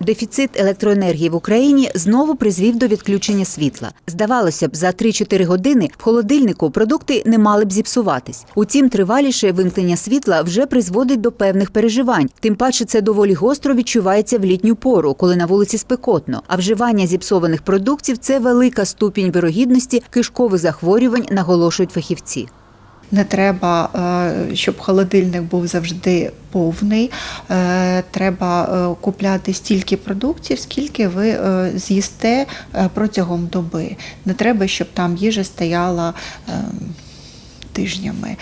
Дефіцит електроенергії в Україні знову призвів до відключення світла. Здавалося б, за 3-4 години в холодильнику продукти не мали б зіпсуватись. Утім, триваліше вимкнення світла вже призводить до певних переживань. Тим паче це доволі гостро відчувається в літню пору, коли на вулиці спекотно. А вживання зіпсованих продуктів це велика ступінь вирогідності кишкових захворювань, наголошують фахівці. Не треба, е, щоб холодильник був завжди повний. Е, Треба е, купляти стільки продуктів, скільки ви з'їсте протягом доби. Не треба, щоб там їжа стояла тижнями.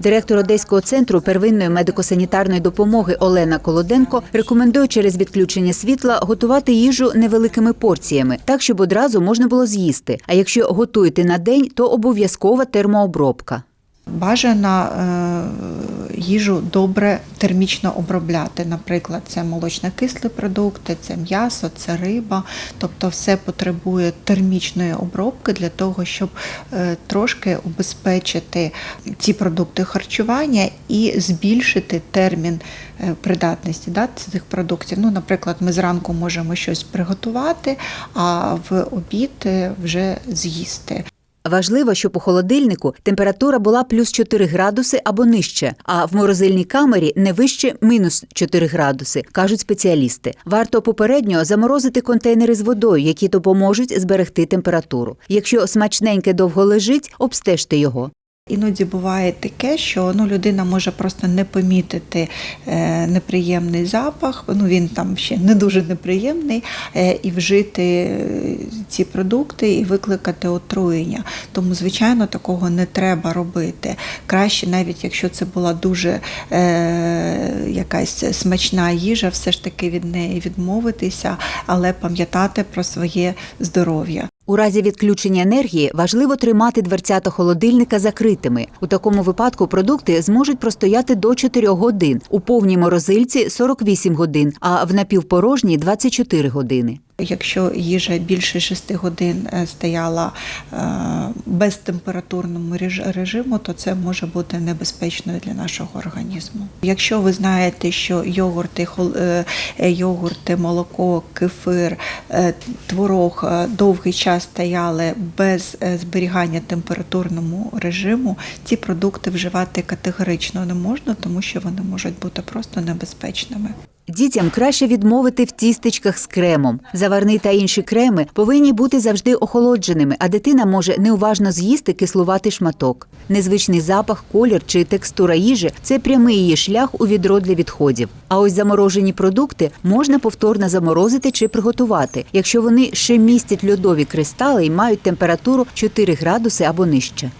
Директор Одеського центру первинної медико-санітарної допомоги Олена Колоденко рекомендує через відключення світла готувати їжу невеликими порціями, так щоб одразу можна було з'їсти. А якщо готуєте на день, то обов'язкова термообробка. Бажано е, їжу добре термічно обробляти. Наприклад, це молочно-кислі продукти, це м'ясо, це риба. Тобто все потребує термічної обробки для того, щоб е, трошки убезпечити ці продукти харчування і збільшити термін е, придатності да, цих продуктів. Ну, наприклад, ми зранку можемо щось приготувати, а в обід вже з'їсти. Важливо, щоб у холодильнику температура була плюс 4 градуси або нижче, а в морозильній камері не вище мінус 4 градуси, кажуть спеціалісти. Варто попередньо заморозити контейнери з водою, які допоможуть зберегти температуру. Якщо смачненьке довго лежить, обстежте його. Іноді буває таке, що ну, людина може просто не помітити е, неприємний запах, ну він там ще не дуже неприємний, е, і вжити е, ці продукти і викликати отруєння. Тому, звичайно, такого не треба робити. Краще, навіть якщо це була дуже е, якась смачна їжа, все ж таки від неї відмовитися, але пам'ятати про своє здоров'я. У разі відключення енергії важливо тримати дверцята холодильника закритими. У такому випадку продукти зможуть простояти до 4 годин, у повній морозильці 48 годин, а в напівпорожній 24 години. Якщо їжа більше 6 годин е, стояла е, без температурному режиму, то це може бути небезпечною для нашого організму. Якщо ви знаєте, що йогурти, е, йогурти, молоко, кефир, творог довгий час стояли без зберігання температурному режиму, ці продукти вживати категорично не можна, тому що вони можуть бути просто небезпечними. Дітям краще відмовити в тістечках з кремом. Заварний та інші креми повинні бути завжди охолодженими, а дитина може неуважно з'їсти кислуватий шматок. Незвичний запах, колір чи текстура їжі це прямий її шлях у відро для відходів. А ось заморожені продукти можна повторно заморозити чи приготувати, якщо вони ще містять льодові кристали і мають температуру 4 градуси або нижче.